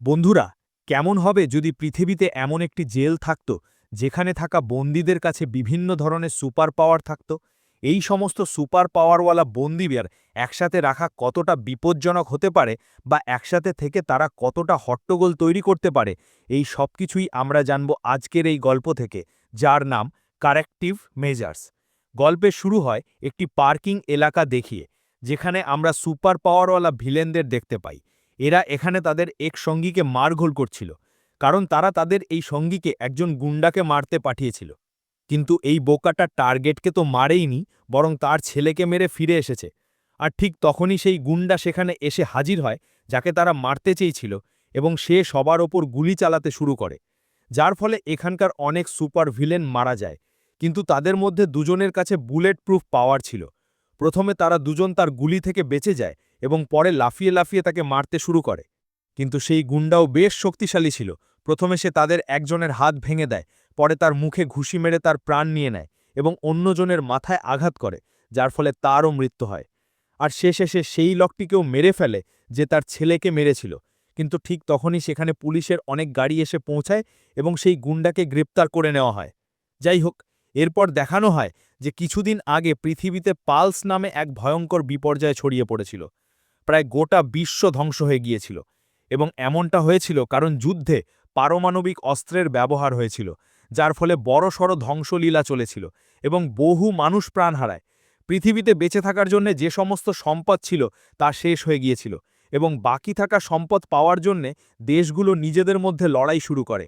বন্ধুরা, কেমন হবে যদি পৃথিবীতে এমন একটি জেল থাকত, যেখানে থাকা বন্দীদের কাছে বিভিন্ন ধরনের সুপার পাওয়ার থাকত? এই সমস্ত সুপার পাওয়ারওয়ালা বন্দিবের একসাথে রাখা কতটা বিপজ্জনক হতে পারে বা একসাথে থেকে তারা কতটা হট্টগোল তৈরি করতে পারে? এই সব কিছুই আমরা জানব আজকের এই গল্প থেকে, যার নাম কারেক্টিভ মেজার্স। গল্পে শুরু হয় একটি পার্কিং এলাকা দেখিয়ে, যেখানে আমরা সুপার পাওয়ারওয়ালা ভিলেনদের দেখতে পাই। এরা এখানে তাদের এক সঙ্গীকে মারঘোল করছিল, কারণ তারা তাদের এই সঙ্গীকে একজন গুন্ডাকে মারতে পাঠিয়েছিল। কিন্তু এই বোকাটা টার্গেটকে তো মারেইনি, বরং তার ছেলেকে মেরে ফিরে এসেছে। আর ঠিক তখনই সেই গুন্ডা সেখানে এসে হাজির হয়, যাকে তারা মারতে চেয়েছিল এবং সে সবার ওপর গুলি চালাতে শুরু করে। যার ফলে এখানকার অনেক সুপার ভিলেন মারা যায়, কিন্তু তাদের মধ্যে দুজনের কাছে বুলেট প্রুফ পাওয়ার ছিল। প্রথমে তারা দুজন তার গুলি থেকে বেঁচে যায় এবং পরে লাফিয়ে লাফিয়ে তাকে মারতে শুরু করে। কিন্তু সেই গুন্ডাও বেশ শক্তিশালী ছিল। প্রথমে সে তাদের একজনের হাত ভেঙে দেয়, পরে তার মুখে ঘুষি মেরে তার প্রাণ নিয়ে নেয় এবং অন্যজনের মাথায় আঘাত করে, যার ফলে তারও মৃত্যু হয়। আর শেষে সে সেই লকটিকেও মেরে ফেলে যে তার ছেলেকে মেরেছিল। কিন্তু ঠিক তখনই সেখানে পুলিশের অনেক গাড়ি এসে পৌঁছায় এবং সেই গুন্ডাকে গ্রেপ্তার করে নেওয়া হয়। যাই হোক, এরপর দেখানো হয় যে কিছুদিন আগে পৃথিবীতে পালস নামে এক ভয়ঙ্কর বিপর্যয় ছড়িয়ে পড়েছিল। প্রায় গোটা বিশ্ব ধ্বংস হয়ে গিয়েছিল। এবং এমনটা হয়েছিল কারণ যুদ্ধে পারমাণবিক অস্ত্রের ব্যবহার হয়েছিল, যার ফলে বড়সড় ধ্বংসলীলা চলেছিল এবং বহু মানুষ প্রাণ হারায়। পৃথিবীতে বেঁচে থাকার জন্য যে সমস্ত সম্পদ ছিল তা শেষ হয়ে গিয়েছিল এবং বাকি থাকা সম্পদ পাওয়ার জন্যে দেশগুলো নিজেদের মধ্যে লড়াই শুরু করে।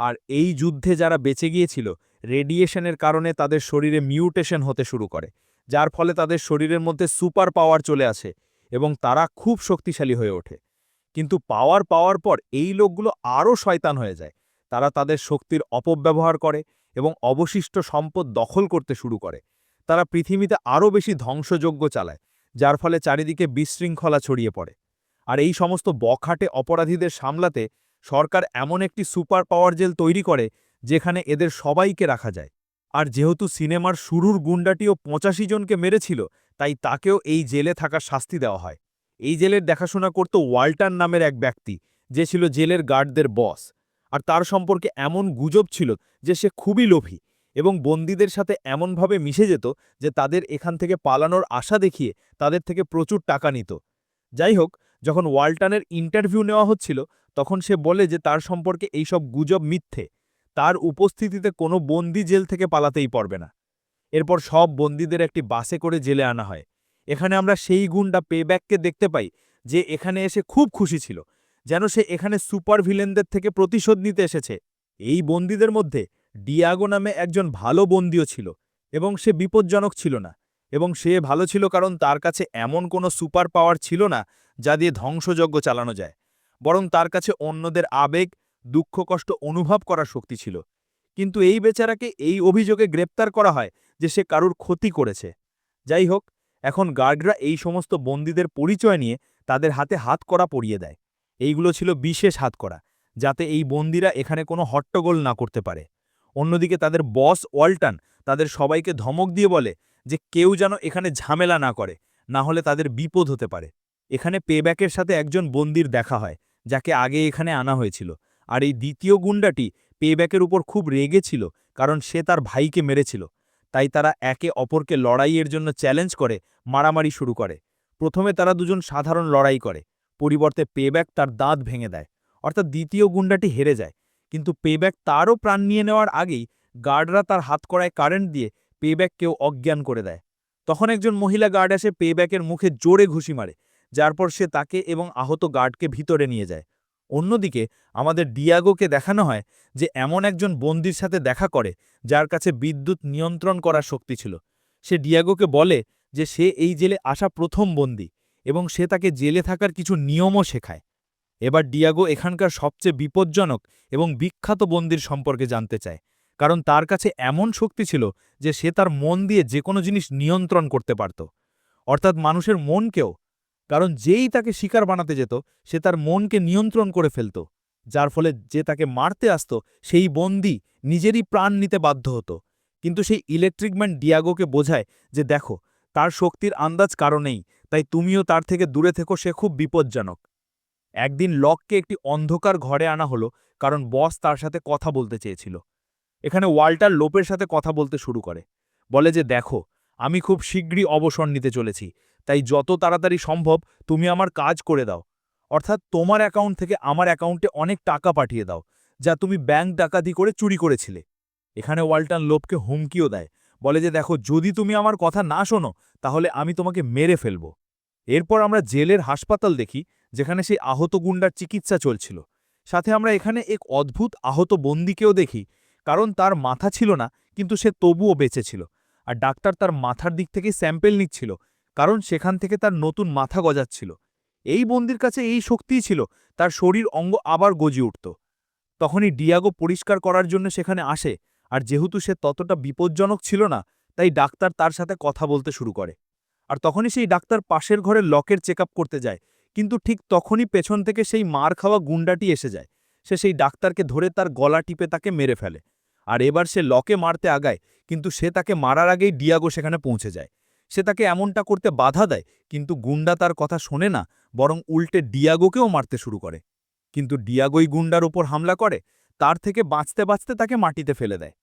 আর এই যুদ্ধে যারা বেঁচে গিয়েছিল, রেডিয়েশনের কারণে তাদের শরীরে মিউটেশন হতে শুরু করে, যার ফলে তাদের শরীরের মধ্যে সুপার পাওয়ার চলে আসে এবং তারা খুব শক্তিশালী হয়ে ওঠে। কিন্তু পাওয়ার পাওয়ার পর এই লোকগুলো আরও শয়তান হয়ে যায়। তারা তাদের শক্তির অপব্যবহার করে এবং অবশিষ্ট সম্পদ দখল করতে শুরু করে। তারা পৃথিবীতে আরও বেশি ধ্বংসযোগ্য চালায়, যার ফলে চারিদিকে বিশৃঙ্খলা ছড়িয়ে পড়ে। আর এই সমস্ত বখাটে অপরাধীদের সামলাতে সরকার এমন একটি সুপার পাওয়ার জেল তৈরি করে, যেখানে এদের সবাইকে রাখা যায়। আর যেহেতু সিনেমার শুরুর গুন্ডাটিও পঁচাশি জনকে মেরেছিল তাই তাকেও এই জেলে থাকার শাস্তি দেওয়া হয়। এই জেলের দেখাশোনা করত ওয়াল্টার নামের এক ব্যক্তি, যে ছিল জেলের গার্ডদের বস। আর তার সম্পর্কে এমন গুজব ছিল যে সে খুবই লোভী এবং বন্দীদের সাথে এমনভাবে মিশে যেত যে তাদের এখান থেকে পালানোর আশা দেখিয়ে তাদের থেকে প্রচুর টাকা নিত। যাই হোক, যখন ওয়াল্টানের ইন্টারভিউ নেওয়া হচ্ছিল, তখন সে বলে যে তার সম্পর্কে এইসব গুজব মিথ্যে। তার উপস্থিতিতে কোনো বন্দি জেল থেকে পালাতেই পারবে না। এরপর সব বন্দীদের একটি বাসে করে জেলে আনা হয়। এখানে আমরা সেই গুণটা পেব্যাককে দেখতে পাই যে এখানে এসে খুব খুশি ছিল, যেন সে এখানে সুপার ভিলেনদের থেকে প্রতিশোধ নিতে এসেছে। এই বন্দীদের মধ্যে ডিয়াগো নামে একজন ভালো বন্দীও ছিল এবং সে বিপজ্জনক ছিল না এবং সে ভালো ছিল কারণ তার কাছে এমন কোনো সুপার পাওয়ার ছিল না যা দিয়ে ধ্বংসযজ্ঞ চালানো যায়। বরং তার কাছে অন্যদের আবেগ, দুঃখ, কষ্ট অনুভব করার শক্তি ছিল। কিন্তু এই বেচারাকে এই অভিযোগে গ্রেপ্তার করা হয় যে সে কারুর ক্ষতি করেছে। যাই হোক, এখন গার্ডরা এই সমস্ত বন্দীদের পরিচয় নিয়ে তাদের হাতে হাত করা পরিয়ে দেয়। এইগুলো ছিল বিশেষ হাত করা, যাতে এই বন্দিরা এখানে কোনো হট্টগোল না করতে পারে। অন্যদিকে তাদের বস ওয়াল্টান তাদের সবাইকে ধমক দিয়ে বলে যে কেউ যেন এখানে ঝামেলা না করে, না হলে তাদের বিপদ হতে পারে। এখানে পেব্যাকের সাথে একজন বন্দির দেখা হয়, যাকে আগে এখানে আনা হয়েছিল। আর এই দ্বিতীয় গুন্ডাটি পেব্যাকের উপর খুব রেগে ছিল, কারণ সে তার ভাইকে মেরেছিল। তাই তারা একে অপরকে লড়াইয়ের জন্য চ্যালেঞ্জ করে, মারামারি শুরু করে। প্রথমে তারা দুজন সাধারণ লড়াই করে, পরিবর্তে পেব্যাক তার দাঁত ভেঙে দেয়, অর্থাৎ দ্বিতীয় গুন্ডাটি হেরে যায়। কিন্তু পেব্যাক তারও প্রাণ নিয়ে নেওয়ার আগেই গার্ডরা তার হাত করায় কারেন্ট দিয়ে পেব্যাককেও অজ্ঞান করে দেয়। তখন একজন মহিলা গার্ড এসে পেব্যাকের মুখে জোরে ঘুষি মারে, যার পর সে তাকে এবং আহত গার্ডকে ভিতরে নিয়ে যায়। অন্যদিকে, আমাদের ডিয়াগোকে দেখানো হয় যে এমন একজন বন্দির সাথে দেখা করে যার কাছে বিদ্যুৎ নিয়ন্ত্রণ করার শক্তি ছিল। সে ডিয়াগোকে বলে যে সে এই জেলে আসা প্রথম বন্দি এবং সে তাকে জেলে থাকার কিছু নিয়মও শেখায়। এবার ডিয়াগো এখানকার সবচেয়ে বিপজ্জনক এবং বিখ্যাত বন্দির সম্পর্কে জানতে চায়, কারণ তার কাছে এমন শক্তি ছিল যে সে তার মন দিয়ে যে কোনো জিনিস নিয়ন্ত্রণ করতে পারত। অর্থাৎ মানুষের মনকেও কারণ যেই তাকে শিকার বানাতে যেত, সে তার মনকে নিয়ন্ত্রণ করে ফেলত, যার ফলে যে তাকে মারতে আসত, সেই বন্দি নিজেরই প্রাণ নিতে বাধ্য হতো। কিন্তু সেই ইলেকট্রিক ম্যান ডিয়াগোকে বোঝায় যে দেখো, তার শক্তির আন্দাজ কারণেই তাই তুমিও তার থেকে দূরে থেকো, সে খুব বিপজ্জনক। একদিন লককে একটি অন্ধকার ঘরে আনা হলো, কারণ বস তার সাথে কথা বলতে চেয়েছিল। এখানে ওয়াল্টার লোপের সাথে কথা বলতে শুরু করে। বলে যে দেখো, আমি খুব শীঘ্রই অবসর নিতে চলেছি তাই যত তাড়াতাড়ি সম্ভব তুমি আমার কাজ করে দাও। অর্থাৎ তোমার অ্যাকাউন্ট থেকে আমার অ্যাকাউন্টে অনেক টাকা পাঠিয়ে দাও, যা তুমি ব্যাংক ডাকাতি করে চুরি করেছিলে। এখানে ওয়াল্টান লোপকে হুমকিও দেয়, বলে যে দেখো, যদি তুমি আমার কথা না শোনো, তাহলে আমি তোমাকে মেরে ফেলব। এরপর আমরা জেলের হাসপাতাল দেখি, যেখানে সেই আহত গুন্ডার চিকিৎসা চলছিল। সাথে আমরা এখানে এক অদ্ভুত আহত বন্দিকেও দেখি, কারণ তার মাথা ছিল না, কিন্তু সে তবুও বেঁচে ছিল। আর ডাক্তার তার মাথার দিক থেকে স্যাম্পেল নিচ্ছিল কারণ সেখান থেকে তার নতুন মাথা গজাচ্ছিল। এই বন্দির কাছে এই শক্তিই ছিল, তার শরীর অঙ্গ আবার গজিয়ে উঠত। তখনই ডিয়াগো পরিষ্কার করার জন্য সেখানে আসে, আর যেহেতু সে ততটা বিপজ্জনক ছিল না, তাই ডাক্তার তার সাথে কথা বলতে শুরু করে। আর তখনই সেই ডাক্তার পাশের ঘরে লকের চেক করতে যায়, কিন্তু ঠিক তখনই পেছন থেকে সেই মার খাওয়া গুন্ডাটি এসে যায়। সে সেই ডাক্তারকে ধরে তার গলা টিপে তাকে মেরে ফেলে। আর এবার সে লকে মারতে আগায়, কিন্তু সে তাকে মারার আগেই ডিয়াগো সেখানে পৌঁছে যায়। সে তাকে এমনটা করতে বাধা দেয়, কিন্তু গুন্ডা তার কথা শোনে না, বরং উল্টে ডিয়াগোকেও মারতে শুরু করে। কিন্তু ডিয়াগোই গুন্ডার উপর হামলা করে, তার থেকে বাঁচতে বাঁচতে তাকে মাটিতে ফেলে দেয়।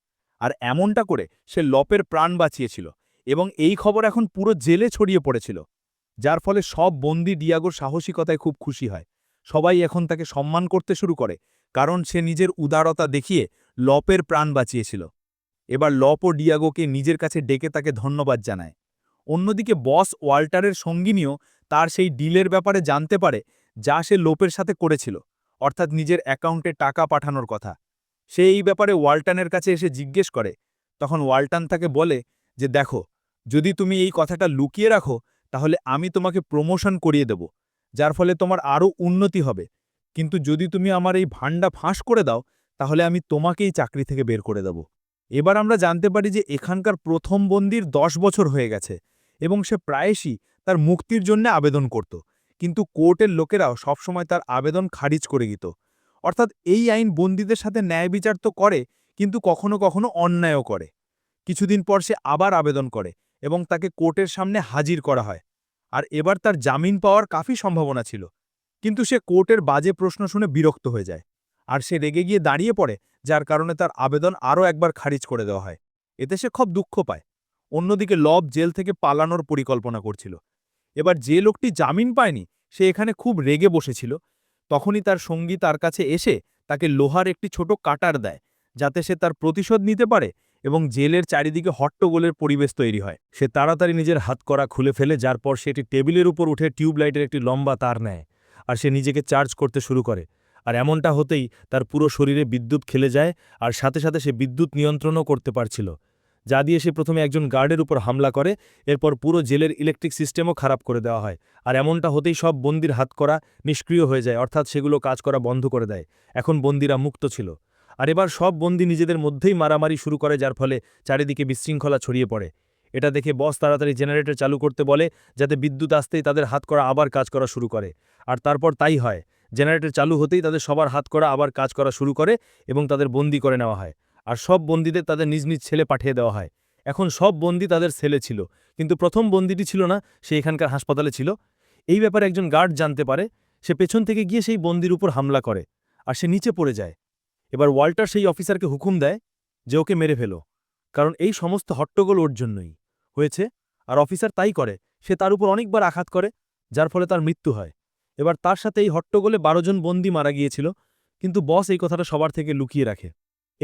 আর এমনটা করে সে লপের প্রাণ বাঁচিয়েছিল এবং এই খবর এখন পুরো জেলে ছড়িয়ে পড়েছিল, যার ফলে সব বন্দি ডিয়াগোর সাহসিকতায় খুব খুশি হয়। সবাই এখন তাকে সম্মান করতে শুরু করে, কারণ সে নিজের উদারতা দেখিয়ে লপের প্রাণ বাঁচিয়েছিল। এবার লপ ও ডিয়াগোকে নিজের কাছে ডেকে তাকে ধন্যবাদ জানায়। অন্যদিকে বস ওয়াল্টারের সঙ্গিনীও তার সেই ডিলের ব্যাপারে জানতে পারে যা সে লোপের সাথে করেছিল, অর্থাৎ নিজের অ্যাকাউন্টে টাকা পাঠানোর কথা। সে এই ব্যাপারে ওয়াল্টানের কাছে এসে জিজ্ঞেস করে, তখন ওয়াল্টান তাকে বলে যে, দেখো, যদি তুমি এই কথাটা লুকিয়ে রাখো, তাহলে আমি তোমাকে প্রমোশন করিয়ে দেব, যার ফলে তোমার আরও উন্নতি হবে। কিন্তু যদি তুমি আমার এই ভান্ডা ফাঁস করে দাও, তাহলে আমি তোমাকেই চাকরি থেকে বের করে দেব। এবার আমরা জানতে পারি যে, এখানকার প্রথম বন্দির দশ বছর হয়ে গেছে। এবং সে প্রায়শই তার মুক্তির জন্য আবেদন করত। কিন্তু কোর্টের লোকেরাও সবসময় তার আবেদন খারিজ করে দিত। অর্থাৎ এই আইন বন্দীদের সাথে ন্যায় বিচার তো করে, কিন্তু কখনো কখনো অন্যায়ও করে। কিছুদিন পর সে আবার আবেদন করে এবং তাকে কোর্টের সামনে হাজির করা হয়। আর এবার তার জামিন পাওয়ার কাফি সম্ভাবনা ছিল। কিন্তু সে কোর্টের বাজে প্রশ্ন শুনে বিরক্ত হয়ে যায়। আর সে রেগে গিয়ে দাঁড়িয়ে পড়ে, যার কারণে তার আবেদন আরও একবার খারিজ করে দেওয়া হয়। এতে সে খুব দুঃখ পায়। অন্যদিকে লব জেল থেকে পালানোর পরিকল্পনা করছিল। এবার যে লোকটি জামিন পায়নি, সে এখানে খুব রেগে বসেছিল। তখনই তার সঙ্গী তার কাছে এসে তাকে লোহার একটি ছোট কাটার দেয়, যাতে সে তার প্রতিশোধ নিতে পারে এবং জেলের চারিদিকে হট্টগোলের পরিবেশ তৈরি হয়। সে তাড়াতাড়ি নিজের হাত করা খুলে ফেলে, যার পর সেটি টেবিলের উপর উঠে টিউবলাইটের একটি লম্বা তার নেয় আর সে নিজেকে চার্জ করতে শুরু করে। আর এমনটা হতেই তার পুরো শরীরে বিদ্যুৎ খেলে যায় আর সাথে সাথে সে বিদ্যুৎ নিয়ন্ত্রণও করতে পারছিল। যা দিয়ে সে প্রথমে একজন গার্ডের উপর হামলা করে, এরপর পুরো জেলের ইলেকট্রিক সিস্টেমও খারাপ করে দেওয়া হয়। আর এমনটা হতেই সব বন্দির হাত করা নিষ্ক্রিয় হয়ে যায়, অর্থাৎ সেগুলো কাজ করা বন্ধ করে দেয়। এখন বন্দিরা মুক্ত ছিল। আর এবার সব বন্দি নিজেদের মধ্যেই মারামারি শুরু করে, যার ফলে চারিদিকে বিশৃঙ্খলা ছড়িয়ে পড়ে। এটা দেখে বস তাড়াতাড়ি জেনারেটর চালু করতে বলে, যাতে বিদ্যুৎ আসতেই তাদের হাত করা আবার কাজ করা শুরু করে। আর তারপর তাই হয়। জেনারেটর চালু হতেই তাদের সবার হাত করা আবার কাজ করা শুরু করে এবং তাদের বন্দি করে নেওয়া হয়। আর সব বন্দীদের তাদের নিজ নিজ ছেলে পাঠিয়ে দেওয়া হয়। এখন সব বন্দী তাদের ছেলে ছিল, কিন্তু প্রথম বন্দিটি ছিল না, সে এখানকার হাসপাতালে ছিল। এই ব্যাপারে একজন গার্ড জানতে পারে, সে পেছন থেকে গিয়ে সেই বন্দির উপর হামলা করে আর সে নিচে পড়ে যায়। এবার ওয়াল্টার সেই অফিসারকে হুকুম দেয় যে ওকে মেরে ফেলো, কারণ এই সমস্ত হট্টগোল ওর জন্যই। হয়েছে, আর অফিসার তাই করে, সে তার উপর অনেকবার আঘাত করে, যার ফলে তার মৃত্যু হয়। এবার তার সাথে এই হট্টগোলে বারো জন বন্দি মারা গিয়েছিল, কিন্তু বস এই কথাটা সবার থেকে লুকিয়ে রাখে।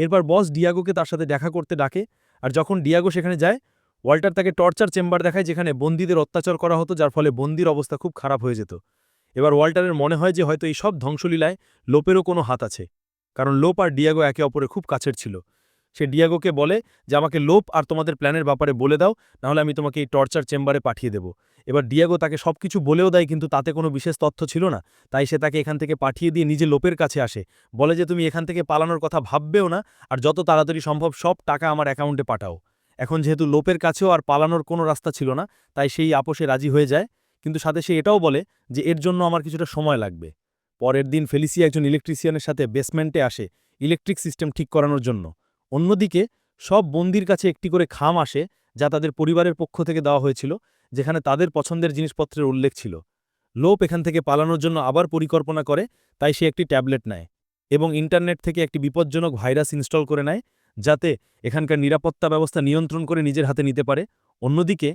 এরপর বস ডিয়াগোকে তার সাথে দেখা করতে ডাকে, আর যখন ডিয়াগো সেখানে যায়, ওয়াল্টার তাকে টর্চার চেম্বার দেখায় যেখানে বন্দীদের অত্যাচার করা হতো, যার ফলে বন্দির অবস্থা খুব খারাপ হয়ে যেত। এবার ওয়াল্টারের মনে হয় যে হয়তো এই সব ধ্বংসলীলায় লোপেরও কোনো হাত আছে, কারণ লোপ আর ডিয়াগো একে অপরে খুব কাছের ছিল। সে ডিয়াগোকে বলে যে, আমাকে লোপ আর তোমাদের প্ল্যানের ব্যাপারে বলে দাও, নাহলে আমি তোমাকে এই টর্চার চেম্বারে পাঠিয়ে দেব। এবার ডিয়াগো তাকে সব কিছু বলেও দেয়, কিন্তু তাতে কোনো বিশেষ তথ্য ছিল না। তাই সে তাকে এখান থেকে পাঠিয়ে দিয়ে নিজে লোপের কাছে আসে। বলে যে, তুমি এখান থেকে পালানোর কথা ভাববেও না, আর যত তাড়াতাড়ি সম্ভব সব টাকা আমার অ্যাকাউন্টে পাঠাও। এখন যেহেতু লোপের কাছেও আর পালানোর কোনো রাস্তা ছিল না, তাই সেই আপোষে রাজি হয়ে যায়। কিন্তু সাথে সে এটাও বলে যে, এর জন্য আমার কিছুটা সময় লাগবে। পরের দিন ফেলিসিয়া একজন ইলেকট্রিশিয়ানের সাথে বেসমেন্টে আসে ইলেকট্রিক সিস্টেম ঠিক করানোর জন্য। অন্যদিকে সব বন্দির কাছে একটি করে খাম আসে যা তাদের পরিবারের পক্ষ থেকে দেওয়া হয়েছিল, যেখানে তাদের পছন্দের জিনিসপত্রের উল্লেখ ছিল। লোপ এখান থেকে পালানোর জন্য আবার পরিকল্পনা করে, তাই সে একটি ট্যাবলেট নেয় এবং ইন্টারনেট থেকে একটি বিপজ্জনক ভাইরাস ইনস্টল করে নেয়, যাতে এখানকার নিরাপত্তা ব্যবস্থা নিয়ন্ত্রণ করে নিজের হাতে নিতে পারে। অন্যদিকে,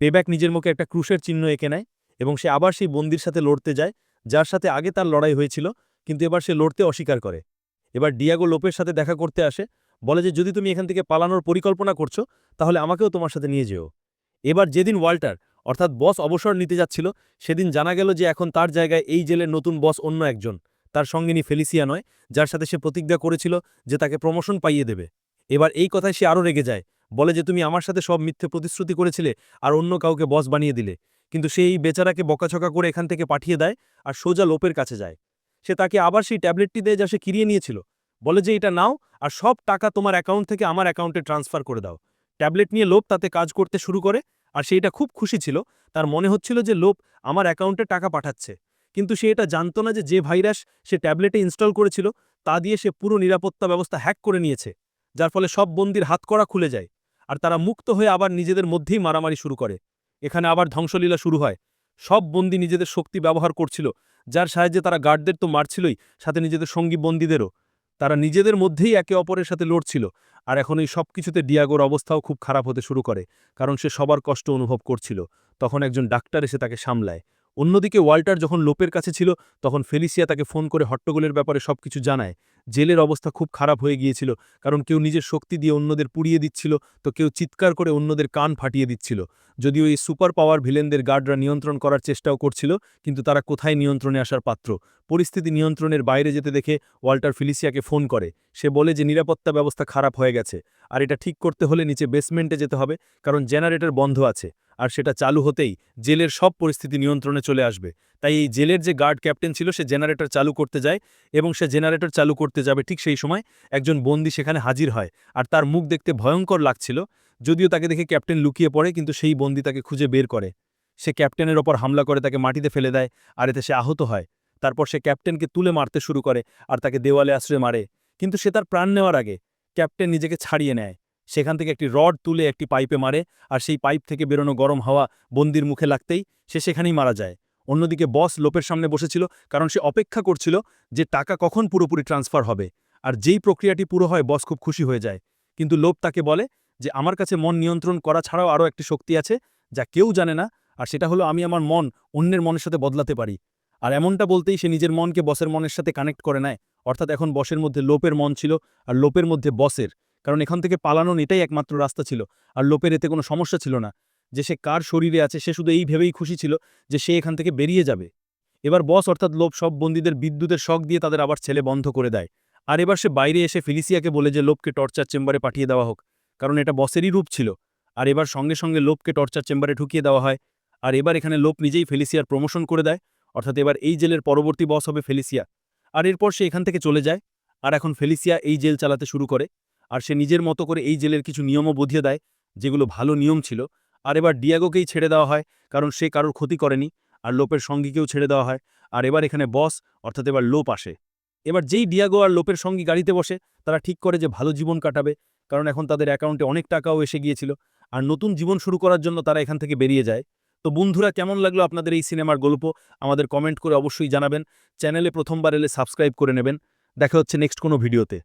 পেব্যাক নিজের মুখে একটা ক্রুশের চিহ্ন এঁকে নেয় এবং সে আবার সেই বন্দির সাথে লড়তে যায়, যার সাথে আগে তার লড়াই হয়েছিল, কিন্তু এবার সে লড়তে অস্বীকার করে। এবার ডিয়াগো লোপের সাথে দেখা করতে আসে বলে যে, যদি তুমি এখান থেকে পালানোর পরিকল্পনা করছ, তাহলে আমাকেও তোমার সাথে নিয়ে যেও। এবার যেদিন ওয়াল্টার, অর্থাৎ বস অবসর নিতে যাচ্ছিল, সেদিন জানা গেল যে, এখন তার জায়গায় এই জেলের নতুন বস অন্য একজন। তার সঙ্গিনী ফেলিসিয়া নয়, যার সাথে সে প্রতিজ্ঞা করেছিল যে, তাকে প্রমোশন পাইয়ে দেবে। এবার এই কথায় সে আরও রেগে যায়, বলে যে, তুমি আমার সাথে সব মিথ্যে প্রতিশ্রুতি করেছিলে আর অন্য কাউকে বস বানিয়ে দিলে। কিন্তু সে এই বেচারাকে বকাছকা করে এখান থেকে পাঠিয়ে দেয় আর সোজা লোপের কাছে যায়। সে তাকে আবার সেই ট্যাবলেটটি দেয় যা সে কিরিয়ে নিয়েছিল। বলে যে, এটা নাও আর সব টাকা তোমার অ্যাকাউন্ট থেকে আমার অ্যাকাউন্টে ট্রান্সফার করে দাও। ট্যাবলেট নিয়ে লোভ তাতে কাজ করতে শুরু করে আর সে এটা খুব খুশি ছিল। তার মনে হচ্ছিল যে, লোভ আমার অ্যাকাউন্টে টাকা পাঠাচ্ছে। কিন্তু সে এটা জানত না যে যে ভাইরাস সে ট্যাবলেটে ইনস্টল করেছিল, তা দিয়ে সে পুরো নিরাপত্তা ব্যবস্থা হ্যাক করে নিয়েছে, যার ফলে সব বন্দির হাতকড়া খুলে যায় আর তারা মুক্ত হয়ে আবার নিজেদের মধ্যেই মারামারি শুরু করে। এখানে আবার ধ্বংসলীলা শুরু হয়। সব বন্দি নিজেদের শক্তি ব্যবহার করছিল, যার সাহায্যে তারা গার্ডদের তো মারছিলই, সাথে নিজেদের সঙ্গী বন্দীদেরও। তারা নিজেদের মধ্যেই একে অপরের সাথে লড়ছিল, আর এখন এই সব কিছুতে ডিয়াগোর অবস্থাও খুব খারাপ হতে শুরু করে, কারণ সে সবার কষ্ট অনুভব করছিল। তখন একজন ডাক্তার এসে তাকে সামলায়। অন্যদিকে ওয়াল্টার যখন লোপের কাছে ছিল, তখন ফেলিসিয়া তাকে ফোন করে হট্টগোলের ব্যাপারে সবকিছু জানায়। জেলের অবস্থা খুব খারাপ হয়ে গিয়েছিল, কারণ কেউ নিজের শক্তি দিয়ে অন্যদের পুড়িয়ে দিচ্ছিল, তো কেউ চিৎকার করে অন্যদের কান ফাটিয়ে দিচ্ছিল। যদিও এই সুপার পাওয়ার ভিলেনদের গার্ডরা নিয়ন্ত্রণ করার চেষ্টাও করছিল, কিন্তু তারা কোথায় নিয়ন্ত্রণে আসার পাত্র? পরিস্থিতি নিয়ন্ত্রণের বাইরে যেতে দেখে ওয়াল্টার ফিলিসিয়াকে ফোন করে। সে বলে যে, নিরাপত্তা ব্যবস্থা খারাপ হয়ে গেছে, আর এটা ঠিক করতে হলে নিচে বেসমেন্টে যেতে হবে, কারণ জেনারেটর বন্ধ আছে। আর সেটা চালু হতেই জেলের সব পরিস্থিতি নিয়ন্ত্রণে চলে আসবে। তাই এই জেলের যে গার্ড ক্যাপ্টেন ছিল, সে জেনারেটর চালু করতে যায় এবং সে জেনারেটর চালু করতে যাবে ঠিক সেই সময় একজন বন্দি সেখানে হাজির হয় আর তার মুখ দেখতে ভয়ঙ্কর লাগছিল, যদিও তাকে দেখে ক্যাপ্টেন লুকিয়ে পড়ে কিন্তু সেই বন্দি তাকে খুঁজে বের করে। সে ক্যাপ্টেনের ওপর হামলা করে, তাকে মাটিতে ফেলে দেয় আর এতে সে আহত হয়। তারপর সে ক্যাপ্টেনকে তুলে মারতে শুরু করে আর তাকে দেওয়ালে আশ্রয় মারে। কিন্তু সে তার প্রাণ নেওয়ার আগে ক্যাপ্টেন নিজেকে ছাড়িয়ে নেয়। সেখান থেকে একটি রড তুলে একটি পাইপে মারে আর সেই পাইপ থেকে বেরোনো গরম হাওয়া বন্দির মুখে লাগতেই সে সেখানেই মারা যায়। অন্যদিকে বস লোপের সামনে বসেছিল কারণ সে অপেক্ষা করছিল যে টাকা কখন পুরোপুরি ট্রান্সফার হবে আর যেই প্রক্রিয়াটি পুরো হয় বস খুব খুশি হয়ে যায়। কিন্তু লোপ তাকে বলে যে, আমার কাছে মন নিয়ন্ত্রণ করা ছাড়াও আরও একটি শক্তি আছে যা কেউ জানে না আর সেটা হলো আমি আমার মন অন্যের মনের সাথে বদলাতে পারি। আর এমনটা বলতেই সে নিজের মনকে বসের মনের সাথে কানেক্ট করে নেয়। অর্থাৎ এখন বসের মধ্যে লোপের মন ছিল আর লোপের মধ্যে বসের। কারণ এখান থেকে পালানোর এটাই একমাত্র রাস্তা ছিল। আর লোপের এতে কোনো সমস্যা ছিল না। যে সে কার শরীরে আছে, সে শুধু এই ভেবেই খুশি ছিল যে সে এখান থেকে বেরিয়ে যাবে। এবার বস অর্থাৎ লোপ সব বন্দীদের বিদ্যুতের শখ দিয়ে তাদের আবার ছেলে বন্ধ করে দেয়। আর এবার সে বাইরে এসে ফিলিসিয়াকে বলে যে লোপকে টর্চার চেম্বারে পাঠিয়ে দেওয়া হোক, কারণ এটা বসেরই রূপ ছিল। আর এবার সঙ্গে সঙ্গে লোপকে টর্চার চেম্বারে ঢুকিয়ে দেওয়া হয়। আর এবার এখানে লোপ নিজেই ফেলিসিয়ার প্রমোশন করে দেয়। অর্থাৎ এবার এই জেলের পরবর্তী বস হবে ফেলিসিয়া। আর এরপর সে এখান থেকে চলে যায়। আর এখন ফেলিসিয়া এই জেল চালাতে শুরু করে। আর সে নিজের মতো করে এই জেলের কিছু নিয়মও বুঝিয়ে দেয়, যেগুলো ভালো নিয়ম ছিল। আর এবার ডিয়াগোকেই ছেড়ে দেওয়া হয়, কারণ সে কারোর ক্ষতি করেনি, আর লোপের সঙ্গীকেও ছেড়ে দেওয়া হয়। আর এবার এখানে বস, অর্থাৎ এবার লোপ আসে। এবার যেই ডিয়াগো আর লোপের সঙ্গী গাড়িতে বসে, তারা ঠিক করে যে ভালো জীবন কাটাবে, কারণ এখন তাদের অ্যাকাউন্টে অনেক টাকাও এসে গিয়েছিল। আর নতুন জীবন শুরু করার জন্য তারা এখান থেকে বেরিয়ে যায়। তো বন্ধুরা, কেমন লাগল আপনাদের এই সিনেমার গল্প? আমাদের কমেন্ট করে অবশ্যই জানাবেন। চ্যানেলে প্রথমবার এলে সাবস্ক্রাইব করে নেবেন। দেখা হচ্ছে নেক্সট কোনো ভিডিওতে।